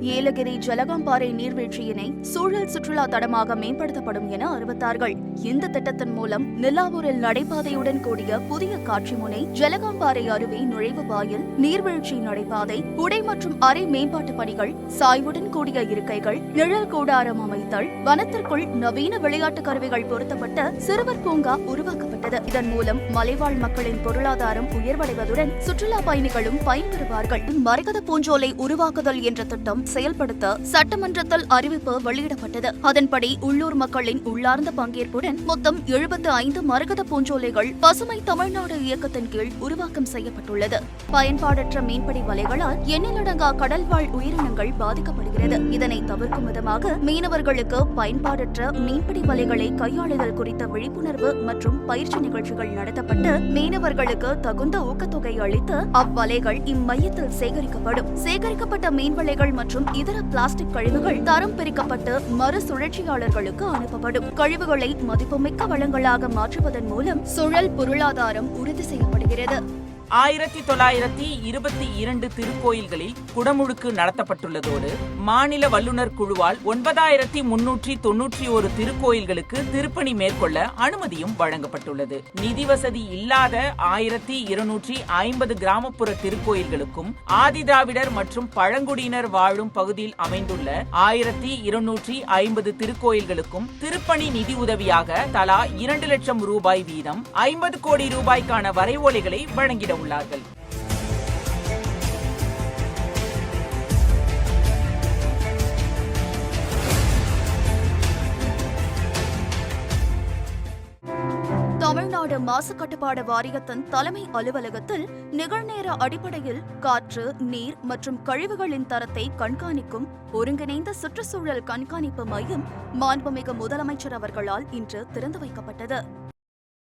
ஏலகிரி ஜலகாம்பாறை நீர்வீழ்ச்சியினை சூழல் சுற்றுலா தடமாக மேம்படுத்தப்படும் என அறிவித்தார்கள். இந்த திட்டத்தின் மூலம் நிலாவூரில் நடைபாதையுடன் கூடிய புதிய காட்சி முனை ஜலகாம்பாறை அருவி நுழைவு வாயில் நீர்வீழ்ச்சி நடைபாதை உடை மற்றும் அறை மேம்பாட்டு பணிகள் சாய்வுடன் கூடிய இருக்கைகள் நிழல் கூடாரம் அமைத்தல் வனத்திற்குள் நவீன விளையாட்டு கருவிகள் பொருத்தப்பட்ட சிறுவர் பூங்கா உருவாக்கப்பட்டது. இதன் மூலம் மலைவாழ் மக்களின் பொருளாதாரம் உயர்வடைவதுடன் சுற்றுலா பயணிகளும் பயன்பெறுவார்கள். மரகத பூஞ்சோலை உருவாக்குதல் என்ற திட்டம் செயல்படுத்த சட்டமன்றத்தில் அறிவிப்பு வெளியிடப்பட்டது. அதன்படி உள்ளூர் மக்களின் உள்ளார்ந்த பங்கேற்புடன் மொத்தம் எழுபத்து ஐந்து மரகத பூஞ்சோலைகள் பசுமை தமிழ்நாடு இயக்கத்தின் கீழ் உருவாக்கம் செய்யப்பட்டுள்ளது. பயன்பாடற்ற மீன்பிடி வலைகளால் எண்ணிலடங்கா கடல்வாழ் உயிரினங்கள் பாதிக்கப்படுகிறது. இதனை தவிர்க்கும் விதமாக மீனவர்களுக்கு பயன்பாடற்ற மீன்பிடி வலைகளை கையாளுதல் குறித்த விழிப்புணர்வு மற்றும் பயிற்சி நிகழ்ச்சிகள் நடத்தப்பட்டு மீனவர்களுக்கு தகுந்த ஊக்கத்தொகை அளித்து அவ்வலைகள் இம்மையத்தில் சேகரிக்கப்படும். சேகரிக்கப்பட்ட மீன்வலைகள் மற்றும் இதர பிளாஸ்டிக் கழிவுகள் தரம் பிரிக்கப்பட்டு மறுசுழற்சியாளர்களுக்கு அனுப்பப்படும். கழிவுகளை மதிப்புமிக்க வளங்களாக மாற்றுவதன் மூலம் சுழல் பொருளாதாரம் உறுதி செய்யப்படுகிறது. ஆயிரத்தி தொள்ளாயிரத்தி இருபத்தி இரண்டு திருக்கோயில்களில் குடமுழுக்கு நடத்தப்பட்டுள்ளதோடு மாநில வல்லுநர் குழுவால் ஒன்பதாயிரத்தி முன்னூற்றி தொன்னூற்றி ஒரு திருக்கோயில்களுக்கு திருப்பணி மேற்கொள்ள அனுமதியும் வழங்கப்பட்டுள்ளது. நிதி வசதி இல்லாத ஆயிரத்தி இருநூற்றி ஐம்பது கிராமப்புற திருக்கோயில்களுக்கும் ஆதிதிராவிடர் மற்றும் பழங்குடியினர் வாழும் பகுதியில் அமைந்துள்ள ஆயிரத்தி இருநூற்றி ஐம்பது திருக்கோயில்களுக்கும் திருப்பணி நிதி உதவியாக தலா இரண்டு லட்சம் ரூபாய் வீதம் ஐம்பது கோடி ரூபாய்க்கான வரைவோலைகளை வழங்கிட உள்ளார்கள். தமிழ்நாடு மாசு கட்டுப்பாடு வாரியத்தின் தலைமை அலுவலகத்தில் நிகழ்நேர அடிப்படையில் காற்று நீர் மற்றும் கழிவுகளின் தரத்தை கண்காணிக்கும் ஒருங்கிணைந்த சுற்றுச்சூழல் கண்காணிப்பு மையம் மாண்புமிகு முதலமைச்சர் அவர்களால் இன்று திறந்து வைக்கப்பட்டது.